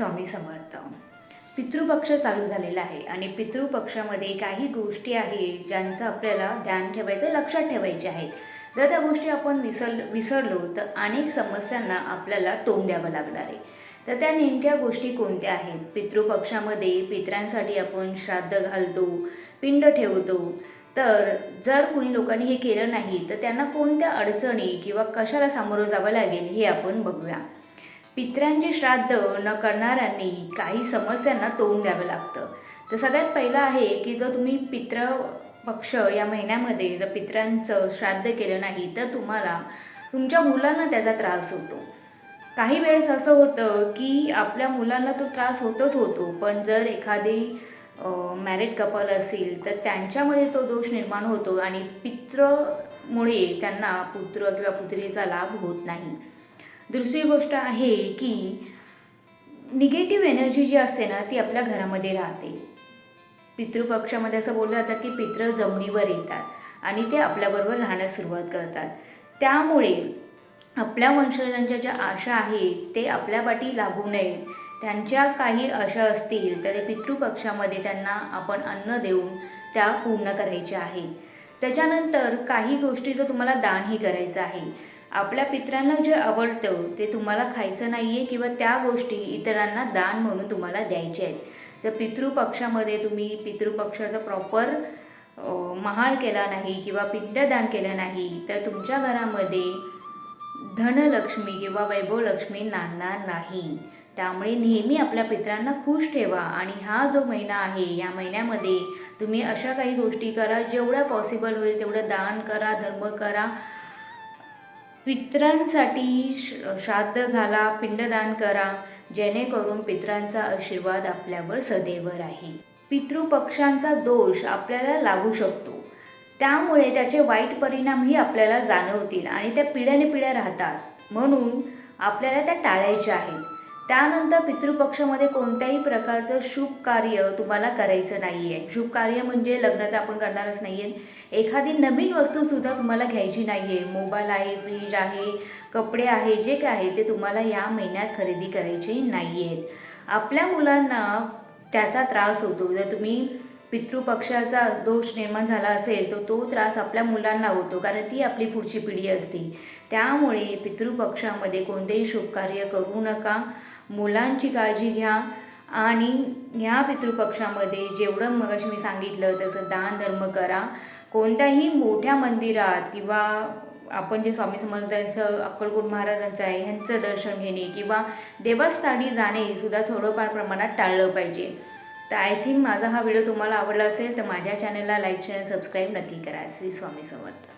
स्वामी समर्थ. पितृपक्ष चालू झालेला आहे आणि पितृपक्षामध्ये काही गोष्टी आहेत ज्यांचं आपल्याला ध्यान ठेवायचं लक्षात ठेवायचे आहेत. जर त्या गोष्टी आपण विसर विसरलो तर अनेक समस्यांना आपल्याला तोंड द्यावं लागणार आहे. तर त्या नेमक्या गोष्टी कोणत्या आहेत? पितृपक्षामध्ये पितरांसाठी आपण श्राद्ध घालतो पिंड ठेवतो. तर जर कुणी लोकांनी हे केलं नाही तर त्यांना कोणत्या अडचणी किंवा कशाला सामोरं जावं लागेल हे आपण बघूया. पित्रांचे श्राद्ध न करणाऱ्यांनी काही समस्यांना तोंड द्यावं लागतं. तर सगळ्यात पहिलं आहे की जर तुम्ही पित्र पक्ष या महिन्यामध्ये जर पित्रांचं श्राद्ध केलं नाही तर तुम्हाला तुमच्या मुलांना त्याचा त्रास होतो. काही वेळेस असं होतं की आपल्या मुलांना तो त्रास होतच होतो पण जर एखादी मॅरिड कपल असेल तर त्यांच्यामध्ये तो दोष निर्माण होतो आणि पित्रमुळे त्यांना पुत्र किंवा पुत्रीचा लाभ होत नाही. दुसरी गोष्ट आहे की निगेटिव्ह एनर्जी जी असते ना ती आपल्या घरामध्ये राहते. पितृपक्षामध्ये असं बोललं जातं की पित्र जमिनीवर येतात आणि ते आपल्याबरोबर राहण्यास सुरुवात करतात. त्यामुळे आपल्या वंशजांच्या ज्या आशा आहेत ते आपल्या पाठी लागू नये. त्यांच्या काही आशा असतील तर ते पितृपक्षामध्ये त्यांना आपण अन्न देऊन त्या पूर्ण करायच्या आहेत त्याच्यानंतर काही गोष्टीचं तुम्हाला दानही करायचं आहे आपल्या पित्रांना जे आवडतं ते तुम्हाला खायचं नाही आहे किंवा त्या गोष्टी इतरांना दान म्हणून तुम्हाला द्यायच्या आहेत. जर पितृपक्षामध्ये तुम्ही पितृपक्षाचा प्रॉपर महाळ केला नाही किंवा पिंडदान केलं नाही तर तुमच्या घरामध्ये धनलक्ष्मी किंवा वैभवलक्ष्मी नांदणार नाही. त्यामुळे नेहमी आपल्या पित्रांना खुश ठेवा आणि हा जो महिना आहे या महिन्यामध्ये तुम्ही अशा काही गोष्टी करा जेवढ्या पॉसिबल होईल तेवढं दान करा धर्म करा पित्रांसाठी श- श्राद्ध घाला पिंडदान करा जेणेकरून पित्रांचा आशीर्वाद आपल्यावर सदैव राहील पितृपक्षांचा दोष आपल्याला लागू शकतो. त्यामुळे त्याचे वाईट परिणामही आपल्याला जाणवतील आणि त्या पिढ्याने पिढ्या राहतात. म्हणून आपल्याला त्या टाळायच्या आहेत. त्यानंतर पितृपक्षामध्ये कोणत्याही प्रकारचं शुभ कार्य तुम्हाला करायचं नाही आहे शुभ कार्य म्हणजे लग्न तर आपण करणारच नाही आहे एखादी नवीन वस्तूसुद्धा तुम्हाला घ्यायची नाही आहे मोबाईल आहे फ्रीज आहे कपडे आहे जे काय आहे ते तुम्हाला या महिन्यात खरेदी करायचे नाही आहेत आपल्या मुलांना त्याचा त्रास होतो. जर तुम्ही पितृपक्षाचा दोष निर्माण झाला असेल तर तो त्रास आपल्या मुलांना होतो कारण ती आपली पुढची पिढी असते. त्यामुळे पितृपक्षामध्ये कोणतेही शुभकार्य करू नका. मुलांची काळजी घ्या आणि ह्या पितृपक्षामध्ये जेवढं मगाशी मी सांगितलं तसं दान धर्म करा. कोणत्याही मोठ्या मंदिरात किंवा आपण जे स्वामी समर्थांचं अक्कलकोट महाराजांचं आहे ह्यांचं दर्शन घेणे किंवा देवस्थानी जाणे सुद्धा थोडंफार प्रमाणात टाळलं पाहिजे. तर आय थिंक माझा हा व्हिडिओ तुम्हाला आवडला असेल तर माझ्या चॅनलला लाईक शेअर सबस्क्राईब नक्की करा. श्री स्वामी समर्थ.